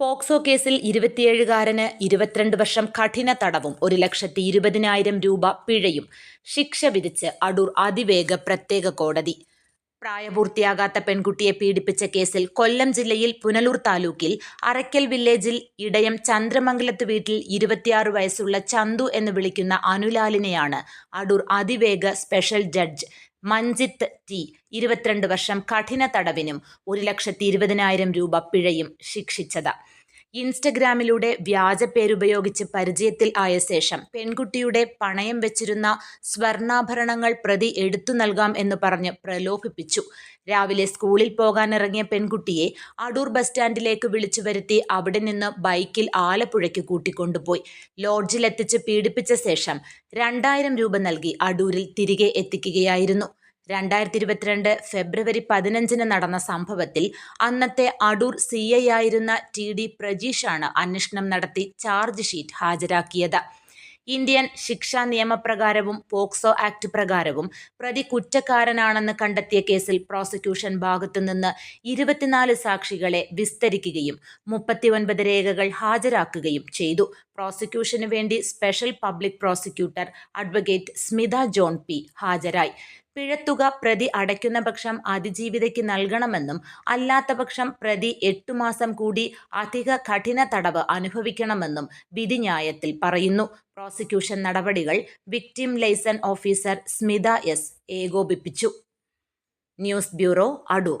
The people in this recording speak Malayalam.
പോക്സോ കേസിൽ ഇരുപത്തിയേഴുകാരന് ഇരുപത്തിരണ്ട് വർഷം കഠിന തടവും ഒരു ലക്ഷത്തി ഇരുപതിനായിരം രൂപ പിഴയും ശിക്ഷ വിധിച്ച് അടൂർ അതിവേഗ പ്രത്യേക കോടതി. പ്രായപൂർത്തിയാകാത്ത പെൺകുട്ടിയെ പീഡിപ്പിച്ച കേസിൽ കൊല്ലം ജില്ലയിൽ പുനലൂർ താലൂക്കിൽ അറയ്ക്കൽ വില്ലേജിൽ ഇടയം ചന്ദ്രമംഗലത്ത് വീട്ടിൽ ഇരുപത്തിയാറ് വയസ്സുള്ള ചന്തു എന്ന് വിളിക്കുന്ന അനുലാലിനെയാണ് അടൂർ അതിവേഗ സ്പെഷ്യൽ ജഡ്ജ് മഞ്ജിത്ത് ടി. ഇരുപത്തിരണ്ട് വർഷം കഠിന തടവിനും ഒരു ലക്ഷത്തി ഇരുപതിനായിരം രൂപ പിഴയും ശിക്ഷിച്ചത്. ഇൻസ്റ്റഗ്രാമിലൂടെ വ്യാജ പേരുപയോഗിച്ച് പരിചയത്തിൽ ആയ ശേഷം പെൺകുട്ടിയുടെ പണയം വെച്ചിരുന്ന സ്വർണാഭരണങ്ങൾ പ്രതി എടുത്തു നൽകാം എന്ന് പറഞ്ഞ് പ്രലോഭിപ്പിച്ചു. രാവിലെ സ്കൂളിൽ പോകാനിറങ്ങിയ പെൺകുട്ടിയെ അടൂർ ബസ് സ്റ്റാൻഡിലേക്ക് വിളിച്ചു വരുത്തി അവിടെ നിന്ന് ബൈക്കിൽ ആലപ്പുഴയ്ക്ക് കൂട്ടിക്കൊണ്ടുപോയി. ലോഡ്ജിലെത്തിച്ച് പീഡിപ്പിച്ച ശേഷം രണ്ടായിരം രൂപ നൽകി അടൂരിൽ തിരികെ എത്തിക്കുകയായിരുന്നു. രണ്ടായിരത്തി ഇരുപത്തിരണ്ട് ഫെബ്രുവരി പതിനഞ്ചിന് നടന്ന സംഭവത്തിൽ അന്നത്തെ അടൂർ സി ഐ ആയിരുന്ന ടി ഡി പ്രജീഷാണ് അന്വേഷണം നടത്തി ചാർജ് ഷീറ്റ് ഹാജരാക്കിയത്. ഇന്ത്യൻ ശിക്ഷാ നിയമപ്രകാരവും പോക്സോ ആക്ട് പ്രകാരവും പ്രതി കുറ്റക്കാരനാണെന്ന് കണ്ടെത്തിയ കേസിൽ പ്രോസിക്യൂഷൻ ഭാഗത്തുനിന്ന് ഇരുപത്തിനാല് സാക്ഷികളെ വിസ്തരിക്കുകയും മുപ്പത്തിയൊൻപത് രേഖകൾ ഹാജരാക്കുകയും ചെയ്തു. പ്രോസിക്യൂഷന് വേണ്ടി special public prosecutor advocate Smitha John P ഹാജരായി. പിഴത്തുക പ്രതി അടയ്ക്കുന്ന പക്ഷം അതിജീവിതയ്ക്ക് നൽകണമെന്നും അല്ലാത്ത പക്ഷം പ്രതി എട്ടു മാസം കൂടി അധിക കഠിന തടവ് അനുഭവിക്കണമെന്നും വിധിന്യായത്തിൽ പറയുന്നു. പ്രോസിക്യൂഷൻ നടപടികൾ victim liaison officer Smitha S ഏകോപിപ്പിച്ചു. News bureau Adoor.